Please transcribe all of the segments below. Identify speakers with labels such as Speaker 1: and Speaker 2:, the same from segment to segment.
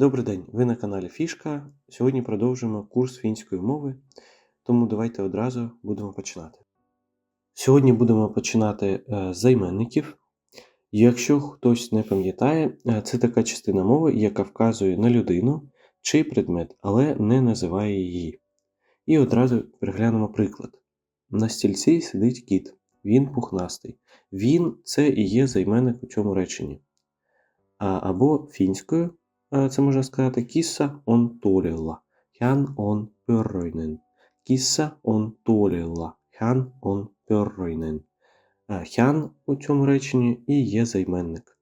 Speaker 1: Добрий день, ви на каналі Фішка. Сьогодні продовжуємо курс фінської мови, тому давайте одразу будемо починати. Сьогодні будемо починати е, з займенників. Якщо хтось не пам'ятає, е, це така частина мови, яка вказує на людину чи предмет, але не називає її. І одразу переглянемо приклад. На стільці сидить кіт, він пухнастий. Він це і є займенник у цьому реченні. А, Або фінською це можна сказати кіса он толіла, хян он пörröinen. Кіса он толіла, хян он. Е, Хян у цьому реченні і є займенник.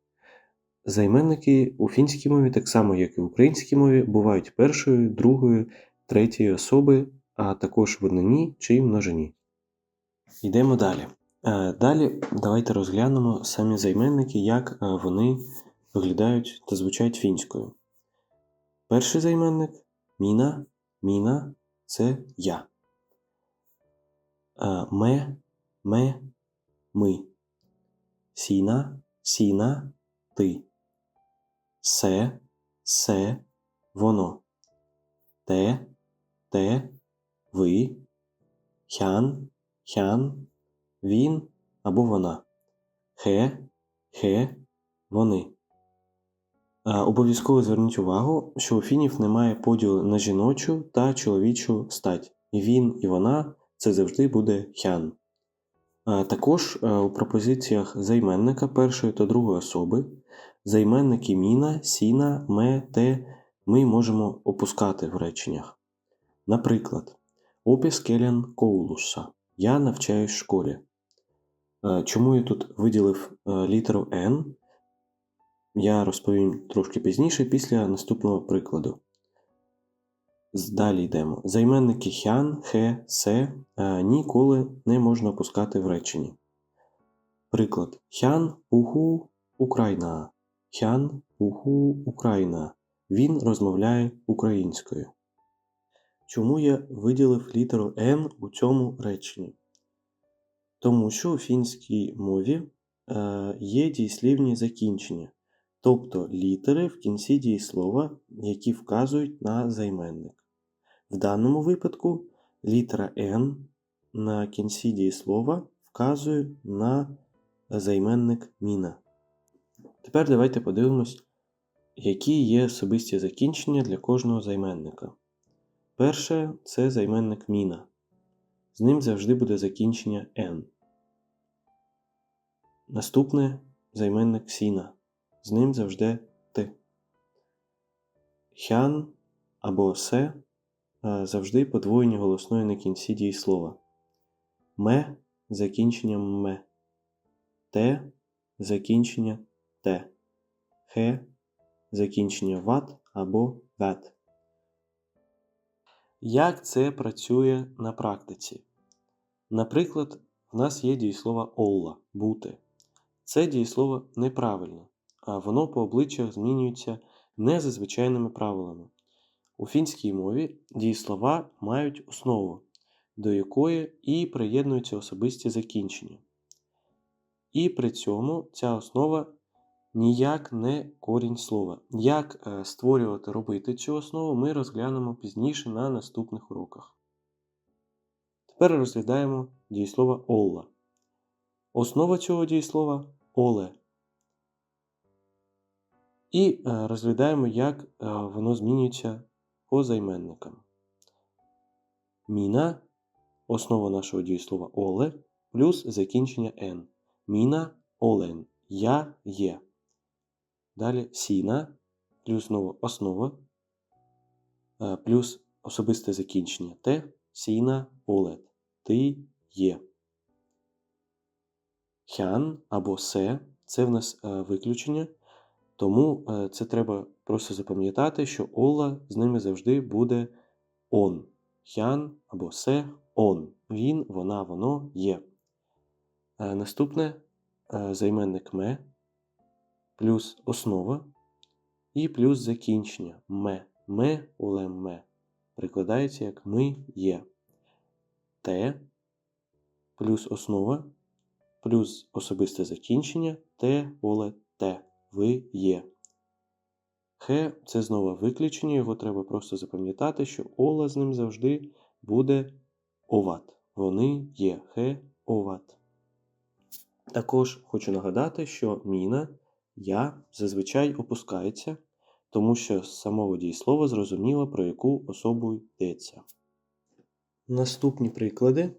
Speaker 1: Займенники у фінській мові, так само як і в українській мові, бувають першої, другої, третьої особи, а також в однині чи множині. Йдемо далі. Далі давайте розглянемо самі займенники, як вони виглядають та звучать фінською. Перший займенник міна, міна це я. Е, Ме, ме, ми. Сіна, сіна, ти. Се, се, воно. Те, те, ви. Хян, хян, він або вона. Хе, хе, вони. Е, Обов'язково зверніть увагу, що у фінів немає поділу на жіночу та чоловічу стать. І він, і вона це завжди буде хян. Е, Також е, у пропозиціях займенника першої та другої особи займенники міна, сіна, ме, те ми можемо опускати в реченнях. Наприклад, Опіскелян коулуса. Я навчаюсь в школі. Чому я тут виділив літеру N? Я розповім трошки пізніше після наступного прикладу. Далі йдемо. Займенники хян, хе, се е, ніколи не можна опускати в реченні. Приклад. Хян уху Україна. Хян уху Україна. Він розмовляє українською. Чому я виділив літеру N у цьому реченні? Тому що у фінській мові е, є дієслівні закінчення, тобто літери в кінці дієслова, які вказують на займенник. В даному випадку літера N на кінці дієслова вказує на займенник міна. Тепер давайте подивимось, які є особисті закінчення для кожного займенника. Перше це займенник міна. З ним завжди буде закінчення N. Наступне займенник сіна. З ним завжди Т. Хян або се е, завжди подвоєння голосної на кінці дієслова. Ме закінчення ме. Те закінчення те. Хе закінчення ват або вет. Як це працює на практиці? Наприклад, в нас є дієслово олла бути. Це дієслово неправильне, а воно по обличчях змінюється не за звичайними правилами. У фінській мові дієслова мають основу, до якої і приєднуються особисті закінчення. І при цьому ця основа ніяк не корінь слова. Як е, створювати робити цю основу, ми розглянемо пізніше на наступних уроках. Тепер розглядаємо дієслово олла. Основа цього дієслова оле. І е, розглядаємо, як е, воно змінюється по займенникам. Міна основа нашого дієслова оле плюс закінчення n. Міна олен. Я є. Далі сіна, плюс знову основа, е, плюс особисте закінчення те, сіна олет. Ти є. Хян або се це в нас виключення, тому е, це треба просто запам'ятати, що Ола з ними завжди буде он. Хян або се он. Він, вона, воно є. Е, Наступне е, займенник ме плюс основа і плюс закінчення ме. Ме оле ме. Прикладається як ми є. Те плюс основа плюс особисте закінчення те оле те. Ви є. Хе це знову виключення, його треба просто запам'ятати, що ола з ним завжди буде оват. Вони є хе оват. Також хочу нагадати, що міна я зазвичай опускається, тому що з самого дієслова зрозуміло, про яку особу йдеться. Наступні приклади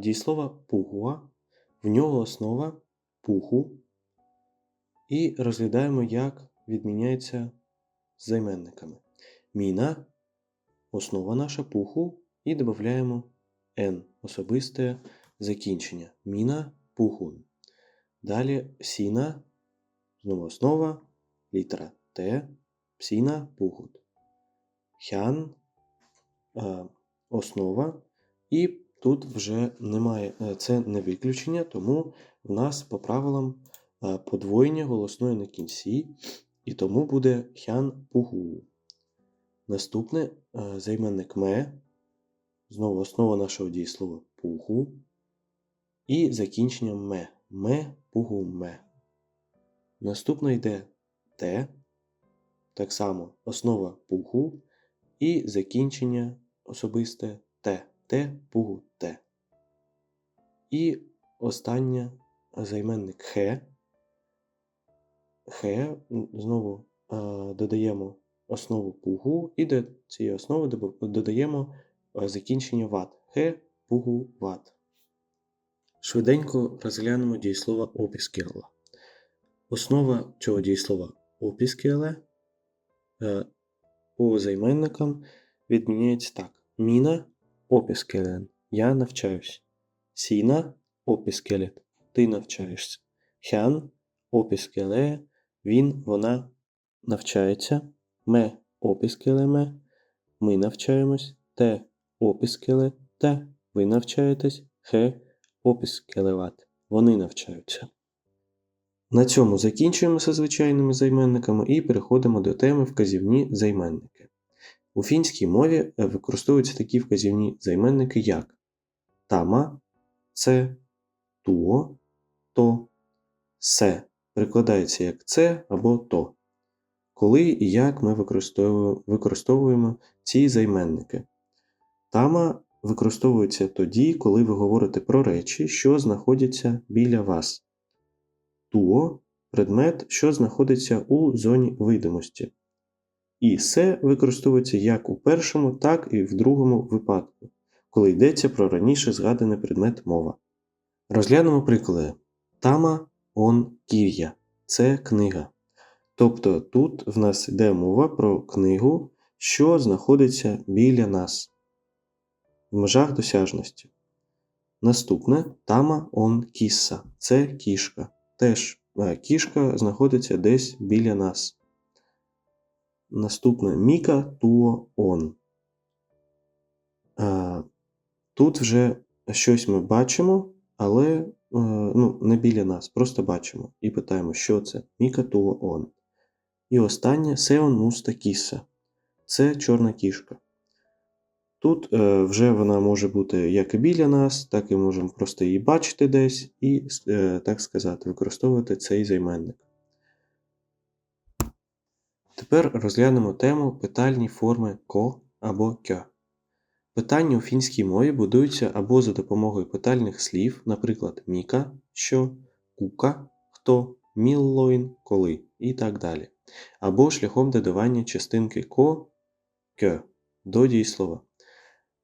Speaker 1: дієслова пугуа. В нього основа пуху. І розглядаємо, як відміняється з займенниками. Міна основа наша пуху, і додаємо N особисте закінчення. Міна пухун. Далі сіна, знову основа, літера Т, псіна пухут. Хян е, основа, і тут вже немає, е, це не виключення, тому в нас по правилам подвоєння голосної на кінці, і тому буде хян пугу. Наступне е, займенник ме, знову основа нашого дієслова пуху, і закінчення ме. Ме пугу ме. Наступне йде те, так само основа пуху і закінчення особисте те. Те пугу те. І останнє займенник хе. Хе знову додаємо основу пугу, і до цієї основи додаємо закінчення ват. Хе пугу ват. Швиденько розглянемо дієслова опіскела. Основа цього дієслова опіскеле е, по займенникам відміняється так: Міна опіскелен. Я навчаюсь. Сіна опіскелет. Ти навчаєшся. Хян опіскеле. Він, вона навчається. Ме опіскелеме. Ми навчаємось. Те опіскеле. Те. Ви навчаєтесь. Хе опіскелеват. Вони навчаються. На цьому закінчуємося звичайними займенниками і переходимо до теми вказівні займенники. У фінській мові е, використовуються такі вказівні займенники, як тама, це, туо, то, се. Перекладається як це або то. Коли і як ми використовуємо, ці займенники. Тама використовується тоді, коли ви говорите про речі, що знаходяться біля вас. Туо предмет, що знаходиться у зоні видимості. І се використовується як у першому, так і в другому випадку, коли йдеться про раніше згаданий предмет мова. Розглянемо приклади. Тама он кір'я це книга. Тобто тут в нас йде мова про книгу, що знаходиться біля нас в межах досяжності. Наступне тама он кіса це кішка. Теж е, кішка знаходиться десь біля нас. Наступне Міка туо он. Е, Тут вже щось ми бачимо, але ну, не біля нас, просто бачимо і питаємо, що це Міка туо он. І останнє Сеон муста кіса. Це чорна кішка. Тут е, вже вона може бути як і біля нас, так і можемо просто її бачити десь і, е, так сказати, використовувати цей займенник. Тепер розглянемо тему питальні форми ко або кьо. Питання у фінській мові будуються або за допомогою питальних слів, наприклад, міка, що, кука, хто, міллоїн, коли і так далі, або шляхом додавання частинки ко, кьо до дієслова.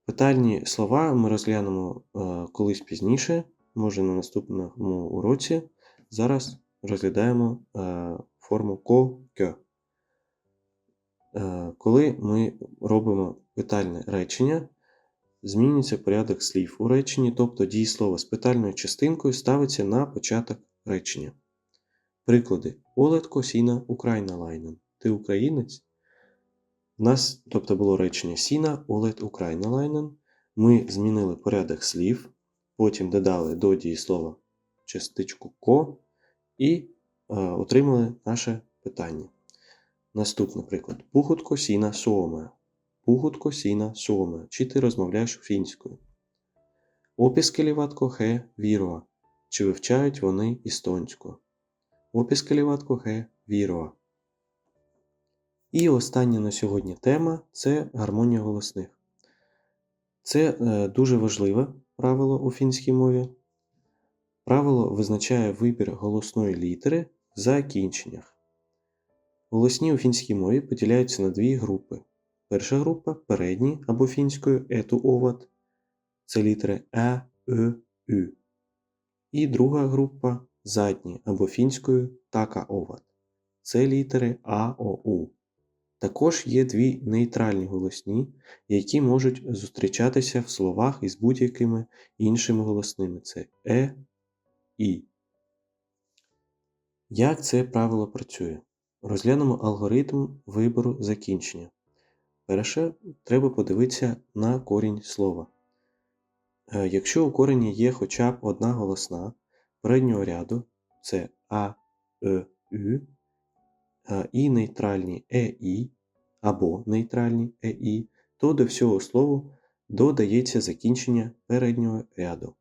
Speaker 1: Питальні слова ми розглянемо е, колись пізніше, може на наступному уроці. Зараз розглядаємо е, форму ко кьо. Е, коли ми робимо питальне речення, змінюється порядок слів у реченні, тобто дієслово з питальною частинкою ставиться на початок речення. Приклади: Олетко сіна Україна лайнен. Ти українець? У нас, тобто, було речення Сіна, Олет Україна лайнен. Ми змінили порядок слів, потім додали до дієслова частичку ко і е, отримали наше питання. Наступний приклад. Пухутко сіна суоме. Пухутко сіна суоме. Чи ти розмовляєш фінською? Опіскеліватко хе віроа. Чи вивчають вони естонську? Опіскеліватко хе віроа. І остання на сьогодні тема це гармонія голосних. Це е, дуже важливе правило у фінській мові. Правило визначає вибір голосної літери в закінченнях. Голосні у фінській мові поділяються на дві групи. Перша група передні або фінською ету оват це літери е, Е, Ю. І друга група задні або фінською така оват це літери А, О, У. Також є дві нейтральні голосні, які можуть зустрічатися в словах із будь-якими іншими голосними це Е, І. Як це правило працює? Розглянемо алгоритм вибору закінчення. Перше, треба подивитися на корінь слова. Е, Якщо у корені є хоча б одна голосна переднього ряду, це А, Е, Ю, і нейтральні Е, І або нейтральні Е, І, то до всього слову додається закінчення переднього ряду,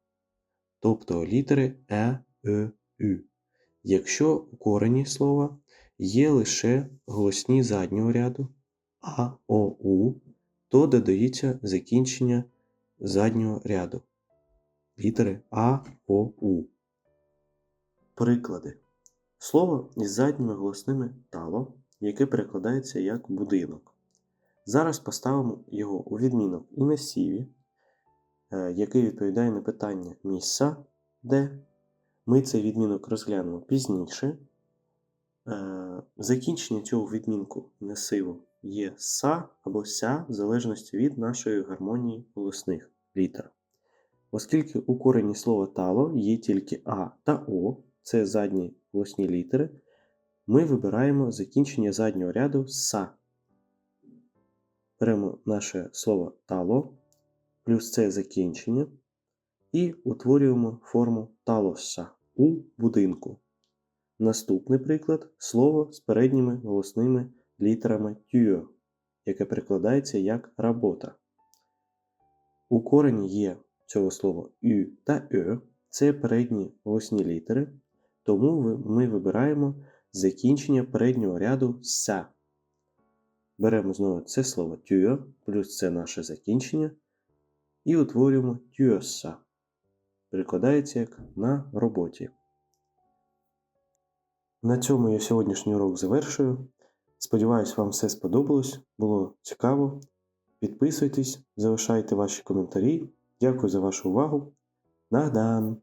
Speaker 1: тобто літери Е, Е, Ю. Якщо у корені слова є лише голосні заднього ряду А, О, У, то додається закінчення заднього ряду. Літери А, О, У. Приклади. Слово із задніми голосними тало, яке перекладається як будинок. Зараз поставимо його у відмінок і на сіві, е, який відповідає на питання місця, де. Ми цей відмінок розглянемо пізніше. Е, Закінчення цього відмінку на сиву є са або ся, в залежності від нашої гармонії голосних літер. Оскільки у корені слова тало є тільки А та О, це задні голосні літери, ми вибираємо закінчення заднього ряду са. Беремо наше слово тало, плюс це закінчення, і утворюємо форму талоса у будинку. Наступний приклад слово з передніми голосними літерами тюо, яке перекладається як робота. У корені є цього слова ю та «ё» – це передні голосні літери, тому ми вибираємо закінчення переднього ряду ся. Беремо знову це слово тюо, плюс це наше закінчення, і утворюємо тюоса. Перекладається як на роботі. На цьому я сьогоднішній урок завершую. Сподіваюсь, вам все сподобалось, було цікаво. Підписуйтесь, залишайте ваші коментарі. Дякую за вашу увагу. Нагдан!